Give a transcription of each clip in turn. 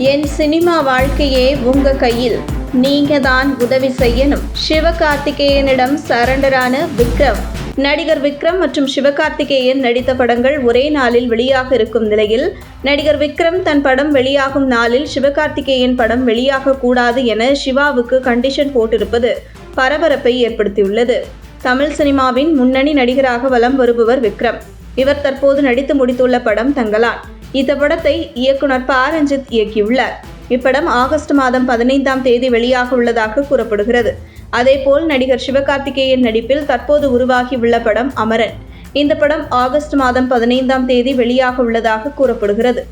என் cinema வாழ்க்கையே உங்க கையில். நீங்க தான் உதவி செய்யணும். சிவகார்த்திகேயனிடம் சரண்டரான விக்ரம். நடிகர் விக்ரம் மற்றும் சிவகார்த்திகேயன் நடித்த படங்கள் ஒரே நாளில் வெளியாக இருக்கும் நிலையில் நடிகர் விக்ரம் தன் படம் வெளியாகும் நாளில் சிவகார்த்திகேயன் படம் வெளியாக கூடாது என சிவாவுக்கு கண்டிஷன் போட்டிருப்பது பரபரப்பை ஏற்படுத்தியுள்ளது. தமிழ் சினிமாவின் முன்னணி நடிகராக வலம் வருபவர் விக்ரம். இவர் தற்போது நடித்து முடித்துள்ள படம் தங்கலான் இந்த படத்தை இயக்குனர் ப ரஞ்சித் இயக்கியுள்ளார். இப்படம் ஆகஸ்ட் மாதம் பதினைந்தாம் தேதி வெளியாக உள்ளதாக கூறப்படுகிறது. அதேபோல் நடிகர் சிவகார்த்திகேயன் நடிப்பில் தற்போது உருவாகியுள்ள படம் அமரன். இந்த படம் ஆகஸ்ட் மாதம் பதினைந்தாம் தேதி வெளியாக உள்ளதாக கூறப்படுகிறது.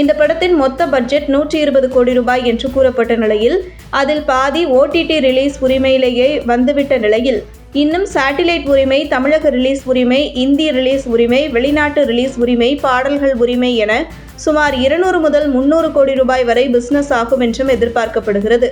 இந்த படத்தின் மொத்த பட்ஜெட் நூற்றி இருபது கோடி ரூபாய் என்று கூறப்பட்ட நிலையில் அதில் பாதி ஓடிடி ரிலீஸ் உரிமையிலேயே வந்துவிட்ட நிலையில் இன்னும் சேட்டிலைட் உரிமை தமிழக ரிலீஸ் உரிமை இந்தி ரிலீஸ் உரிமை வெளிநாட்டு ரிலீஸ் உரிமை பாடல்கள் உரிமை என சுமார் இருநூறு முதல் முன்னூறு கோடி ரூபாய் வரை பிசினஸ் ஆகும் என்றும் எதிர்பார்க்கப்படுகிறது.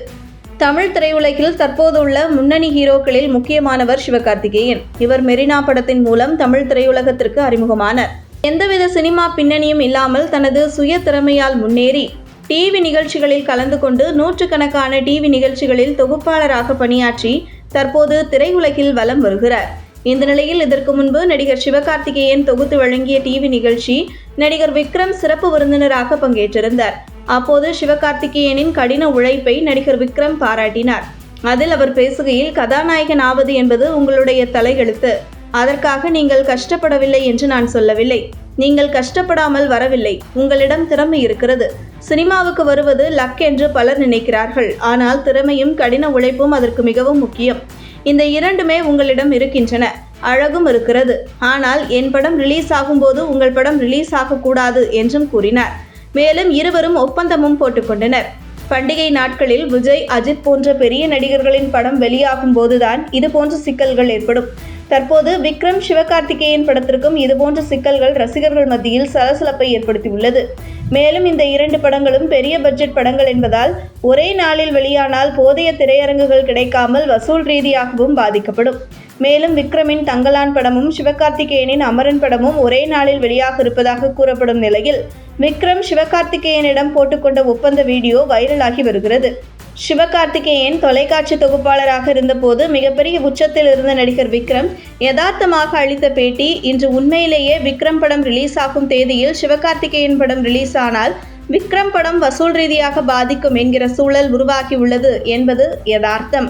தமிழ் திரையுலகில் தற்போதுள்ள முன்னணி ஹீரோக்களில் முக்கியமானவர் சிவகார்த்திகேயன். இவர் மெரினா படத்தின் மூலம் தமிழ் திரையுலகத்திற்கு அறிமுகமானார். எந்தவித சினிமா பின்னணியும் இல்லாமல் தனது சுய திறமையால் முன்னேறி டிவி நிகழ்ச்சிகளில் கலந்து கொண்டு நூற்றுக்கணக்கான டிவி நிகழ்ச்சிகளில் தொகுப்பாளராக பணியாற்றி தற்போது திரையுலகில் வலம் வருகிறார். இந்த நிலையில் இதற்கு முன்பு நடிகர் சிவகார்த்திகேயன் தொகுத்து வழங்கிய டிவி நிகழ்ச்சி நடிகர் விக்ரம் சிறப்பு விருந்தினராக பங்கேற்றிருந்தார். அப்போது சிவகார்த்திகேயனின் கடின உழைப்பை நடிகர் விக்ரம் பாராட்டினார். அதில் அவர் பேசுகையில் கதாநாயகன் ஆவது என்பது உங்களுடைய தலையெழுத்து. அதற்காக நீங்கள் கஷ்டப்படவில்லை என்று நான் சொல்லவில்லை. நீங்கள் கஷ்டப்படாமல் வரவில்லை. உங்களிடம் திறமை இருக்கிறது. சினிமாவுக்கு வருவது லக் என்று பலர் நினைக்கிறார்கள். ஆனால் திறமையும் கடின உழைப்பும் அதற்கு மிகவும் முக்கியம். இந்த இரண்டுமே உங்களிடம் இருக்கின்றன. அழகும் இருக்கிறது. ஆனால் என் படம் ரிலீஸ் ஆகும்போது உங்கள் படம் ரிலீஸ் ஆகக்கூடாது என்றும் கூறினார். மேலும் இருவரும் ஒப்பந்தமும் போட்டுக்கொண்டனர். பண்டிகை நாட்களில் விஜய் அஜித் போன்ற பெரிய நடிகர்களின் படம் வெளியாகும் போதுதான் இது போன்ற சிக்கல்கள் ஏற்படும். தற்போது விக்ரம் சிவகார்த்திகேயன் படத்திற்கும் இதுபோன்ற சிக்கல்கள் ரசிகர்கள் மத்தியில் சலசலப்பை ஏற்படுத்தியுள்ளது. மேலும் இந்த இரண்டு படங்களும் பெரிய பட்ஜெட் படங்கள் என்பதால் ஒரே நாளில் வெளியானால் போதிய திரையரங்குகள் கிடைக்காமல் வசூல் ரீதியாகவும் பாதிக்கப்படும். மேலும் விக்ரமின் தங்கலான் படமும் சிவகார்த்திகேயனின் அமரன் படமும் ஒரே நாளில் வெளியாக இருப்பதாக கூறப்படும் நிலையில் விக்ரம் சிவகார்த்திகேயனிடம் போட்டுக்கொண்ட ஒப்பந்த வீடியோ வைரலாகி வருகிறது. சிவகார்த்திகேயன் தொலைக்காட்சி தொகுப்பாளராக இருந்தபோது மிகப்பெரிய உச்சத்தில் இருந்த நடிகர் விக்ரம் யதார்த்தமாக அளித்த பேட்டி இன்று உண்மையிலேயே விக்ரம் படம் ரிலீஸ் ஆகும் தேதியில் சிவகார்த்திகேயன் படம் ரிலீஸ் ஆனால் விக்ரம் படம் வசூல் ரீதியாக பாதிக்கும் என்கிற சூழல் உருவாகியுள்ளது என்பது யதார்த்தம்.